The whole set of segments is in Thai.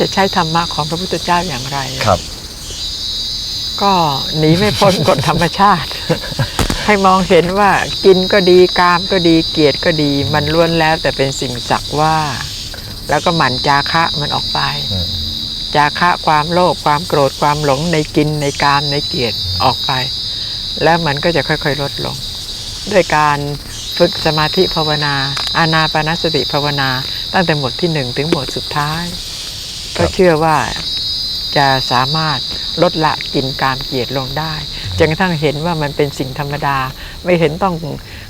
จะใช้ธรรมะของพระพุทธเจ้าอย่างไร ครับ ก็หนีไม่พ้นกฎธรรมชาติ ให้มองเห็นว่ากินก็ดีกามก็ดีเกียรติก็ดี มันล้วนแล้วแต่เป็นสิ่งสักว่า แล้วก็หมั่นจาคะมันออกไป อืม จาคะความโลภความโกรธความหลงในกินในกามในเกียรติออกไป แล้วมันก็จะค่อยๆลดลง ด้วยการฝึกสมาธิภาวนา อานาปานสติภาวนา ตั้งแต่หมวดที่หนึ่งถึงหมวดสุดท้าย ก็เชื่อว่าจะสามารถลดละกินกามเกียรติลงได้จนกระทั่งเห็นว่ามันเป็นสิ่งธรรมดา ไม่เห็นต้อง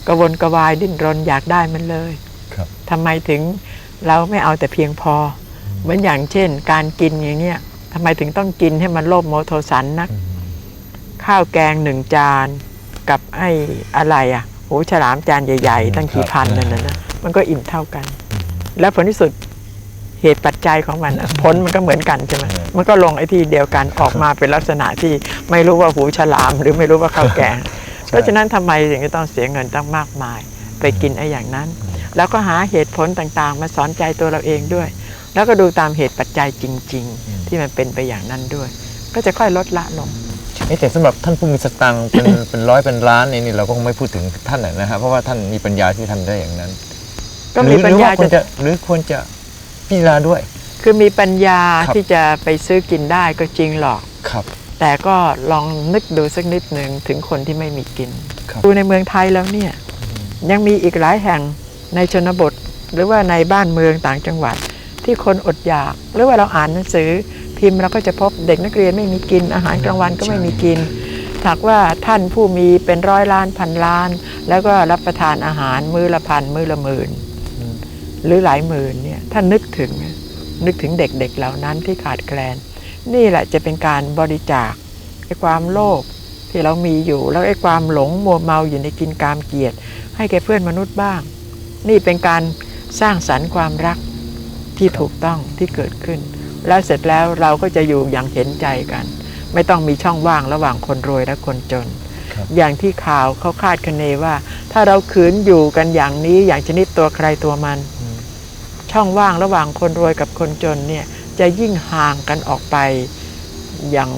กระวนกระวายดิ้นรนอยากได้มันเลยครับทำไมถึงเราไม่เอาแต่เพียงพอ เหมือนอย่างเช่น การกินอย่างเงี้ยทำไมถึงต้องกินให้มันโลภโมโทสันนัก ข้าวแกงหนึ่งจานกับไอ้อะไรอะหูฉลามจานใหญ่ ๆ ตั้งกี่พันนั่นนะนะมันก็อิ่มเท่ากัน แล้วผลที่สุด เหตุปัจจัยของมันอะผลมันก็เหมือนกันใช่ไหมอืมมันก็ลงไอ้ที่เดียวกันออกมาเป็นลักษณะที่ไม่รู้ว่าหูฉลาม หรือไม่รู้ว่าข้าวแกงเพราะฉะนั้นทำไมถึงจะต้องเสียเงินตั้งมากมาย ไปกินไอ้อย่างนั้น แล้วก็หาเหตุผลต่างๆ มาสอนใจตัวเราเองด้วย แล้วก็ดูตามเหตุปัจจัยจริง ๆ ที่มันเป็นไปอย่างนั้นด้วย ก็จะค่อยลดละลงเอ๊ะแต่สำหรับท่านผู้มีสตังค์เป็นเป็นร้อยเป็นล้านในนี่เราก็คงไม่พูดถึงท่านน่ะนะฮะเพราะว่าท่านมีปัญญาที่ทำได้อย่างนั้นก็มีหรือปัญญาหรือว่ควรจะจะหรือควรจะ พิจารณาด้วย คือมีปัญญาครับ ที่จะไปซื้อกินได้ก็จริงหรอก ครับ แต่ก็ลองนึกดูสักนิดหนึ่งถึงคนที่ไม่มีกิน ครับดูในเมืองไทยแล้วเนี่ย ยังมีอีกหลายแห่งในชนบท หรือว่าในบ้านเมืองต่างจังหวัด ที่คนอดอยาก หรือว่าเราอ่านหนังสือ พิมพ์เราก็จะพบเด็กนักเรียนไม่มีกิน อาหารกลางวันก็ไม่มีกินหากว่าท่านผู้มีเป็นร้อยล้านพันล้าน แล้วก็รับประทานอาหารมื้อละพันมื้อละหมื่นอืม หรือหลายหมื่นเนี่ยถ้านึกถึงนะนึกถึงเด็กๆเหล่านั้นที่ขาดแคลน นี่แหละจะเป็นการบริจาคไอ้ความโลภที่เรามีอยู่ แล้วไอ้ความหลงมัวเมาอยู่ในกินกามเกียรติ ให้แก่เพื่อนมนุษย์บ้าง นี่เป็นการสร้างสรรค์ความรักที่ถูกต้องที่เกิดขึ้น แล้วเสร็จแล้วเราก็จะอยู่อย่างเห็นใจกัน ไม่ต้องมีช่องว่างระหว่างคนรวยและคนจนครับอย่างที่ข่าวเขาคาดคะเนว่า ถ้าเราขืนอยู่กันอย่างนี้อย่างชนิดตัวใครตัวมันอืม ช่องว่างระหว่างคนรวยกับคนจนเนี่ยจะยิ่งห่างกันออกไปอย่าง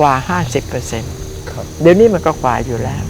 กว่า 50%ครับเดี๋ยวนี้มันก็กว่าอยู่แล้ว